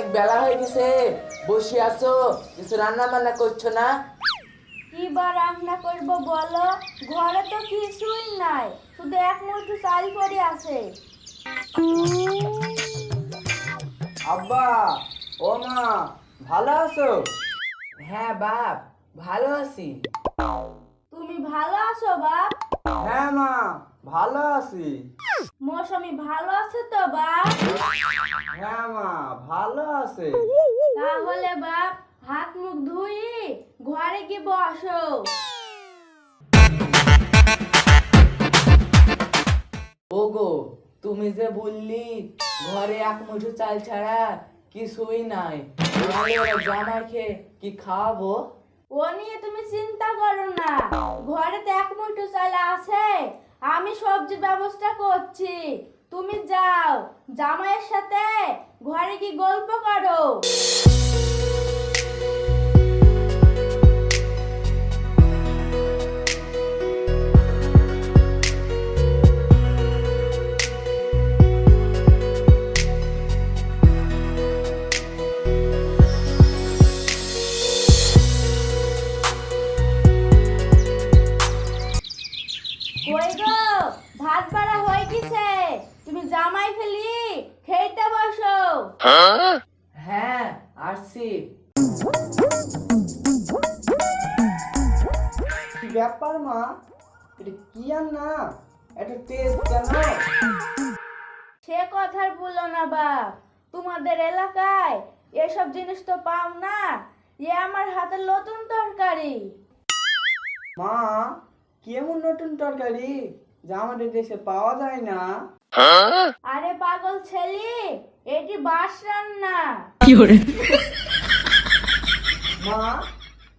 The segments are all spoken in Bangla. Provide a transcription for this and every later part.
অনেক বেলা হয়ে গেছে। বসে আছো? কিছু রান্না বান্না করছ না? কি বা রান্না করব বলো? ঘরে তো কিছুই নাই। শুধু এক মুঠো চাল পড়ে আছে। আব্বা ও মা ভালো আছো? হ্যাঁ বাপ ভালো আছি। তুমি ভালো আছো বাপ? হ্যাঁ মা ভালো আছি। মৌসুমি ভালো আছে তো বাপ? হ্যাঁ মা ভালো আছে। তাহলে বাপ হাত মুখ ধুই ঘরে কি বসো। ওগো তুমি যে বললি ঘরে এক মুঠো চাল ছাড়া কিছুই নাই। জামাই খেয়ে কি খাওয়াবো? ও নিয়ে তুমি চিন্তা করো না। ঘরে তো এক মুঠো চাল আছে আমি সবজির ব্যবস্থা করছি। তুমি যাও। জামাইয়ের সাথে ঘরে কি গল্প করো। কই গো ভাত বাড়া হয়ে গেছে। তুমি জামাই ফেলি খেতে বসো। হ্যাঁ আসছি। কি ব্যাপার মা? এটা কি আর না? এটা টেস্ট কেন? সে কথার বলো না বাপ। তোমাদের এলাকায় এসব জিনিস তো পাও না। এ আমার হাতের নতুন তরকারি। মা কেমন নতুন তরকারি? যা আমাদের দেশে পাওয়া যায় না। আরে পাগল ছেলে এটি বাস রান্না। মা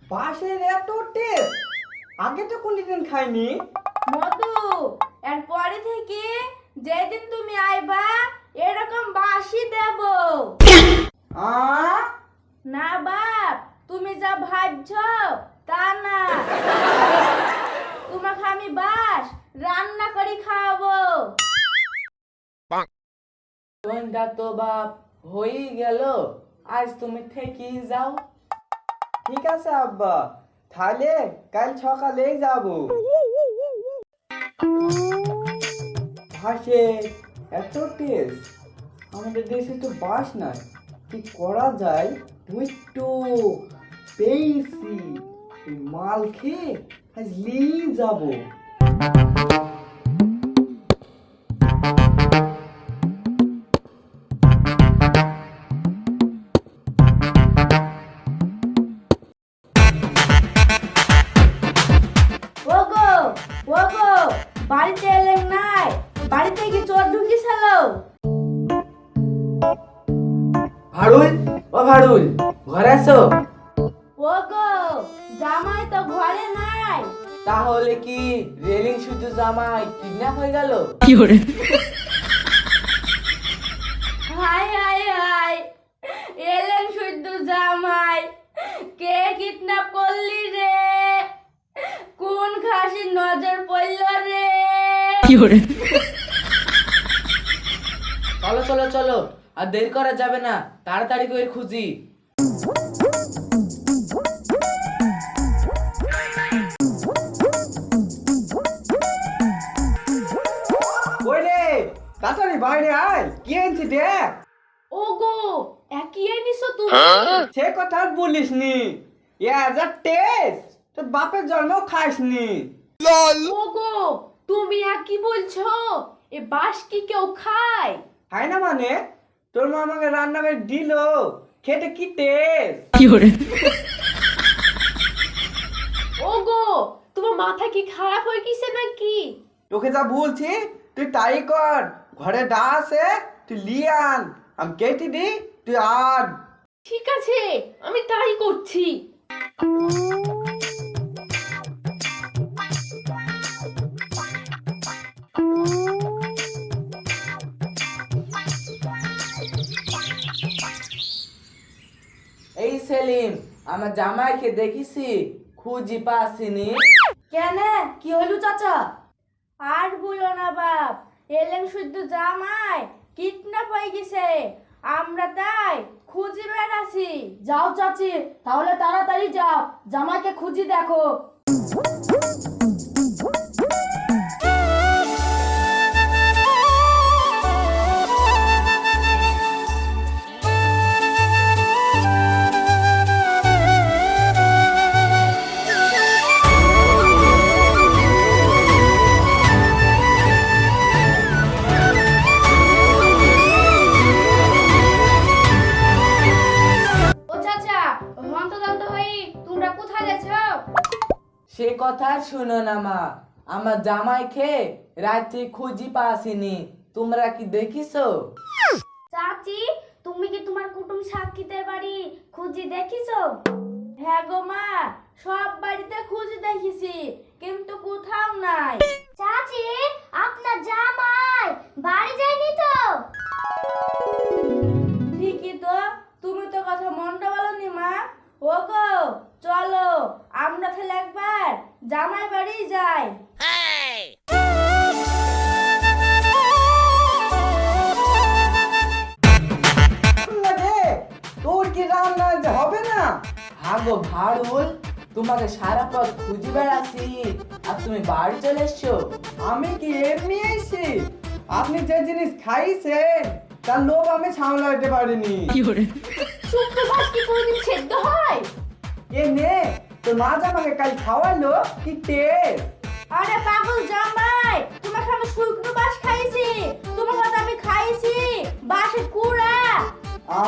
বাসের এত টেস্ট আগে তো কোনদিন খাইনি। মধু এর পরে থেকে যেদিন তুমি আইবা এরকম বাসি দেব। আ? না বাপ তুমি যা ভাবছ তা না। বাস, রান্না তো বাপ হয়েই গেল, আজ তুমি থেকেই যাও। ঠিক আছে, আব্বা। তাহলে কাল সকালেই যাব। এত টেস্ট। আমাদের দেশে তো বাস নাই। কি করা যায়? বুঝতো পেয়েছি। মাল খেয়ে আজ নিয়ে যাব। ওগো ওগো বাড়িতে এলেন নাই? বাড়িতে কি চোর ঢুকিছিল ভাড়ুল ও ভাড়ুল ঘরে আছো? ওগো জামাই তো ঘরে নাই। তাহলে কি রেলিং শুধু জামাই কিডন্যাপ হয়ে গেল? Hi hi hi. এলেন শুদ্ধ জামাই কে কিডন্যাপ করলি রে? কোন খাসির নজর পড়ল রে? চলো চলো চলো। আর দেরি করা যাবে না। তাড়াতাড়ি করে খুঁজি। তুমি সে কথা আর বলিস নি। এজ আ টেস্ট তোর বাপের জন্ম খাসনি। ওগো তুমি একই বলছো? এ বাস কি কেউ খায়? না মানে? তোর মা আমাকে রান্না করে দিল খেতে কি টেস্ট ওগো তোমার মাথা কি খারাপ হয়ে গেছে নাকি? তোকে যা বলছি তুই তাই কর। ঘরে ডা আছে তুই লিয়ে আন। আমি কেটে দি তুই আন। ঠিক আছে আমি তাই করছি। এই সেলিম আমার জামাইকে দেখিছি খুঁজি পাসিনি। কেন? কি হইল চাচা? আর বলো না বাপ এলেন শুদ্ধ জামাই কিডন্যাপ হয়ে গেছে। আমরা তাই খুঁজে বেড়াছি যাও চাচি তাহলে তাড়াতাড়ি যাও। জামাকে খুঁজি দেখো। গেছো? সে কথা শুনো না মা। আমার জামাই খেয়ে রাত্রে খুঁজি পাসিনি। তোমরা কি দেখিছো? চাচি তুমি কি তোমার কুটুম সাক্ষীদের বাড়ি খুঁজি দেখিছো? হ্যাঁ গো মা সব বাড়িতে খুঁজে দেখেছি কিন্তু কোথাও নাই। চাচি আপনার জামাই বাড়ি যায়নি তো? ঠিকই তো তুমি তো কথা মনটা বলনি মা। ও গো চলো আমরা তাহলে একবার জামাই বাড়ি যাই। লাগে তোর কি রান্না হবে না? হাগো ভাড়ুল তোমাকে সারা পথ খুঁজি বেড়াচ্ছি। আর তুমি বাড়ি চলে এসছো? আমি কি এমনি এসেছি? আপনি যে জিনিস খাইছেন তার লোভ আমি সামলাতে পারিনি। শুক্তো মাছ কি কোনদিন সেদ্ধ হয়? এ নে তোর মা জামাকে কাল খাওয়ালো কি টেস্ট আরে পাগল জামাই তোমার সামনে শুকনো বাস খাইছি তোমার কথা আমি খাইছি বাসে কুড়া। আ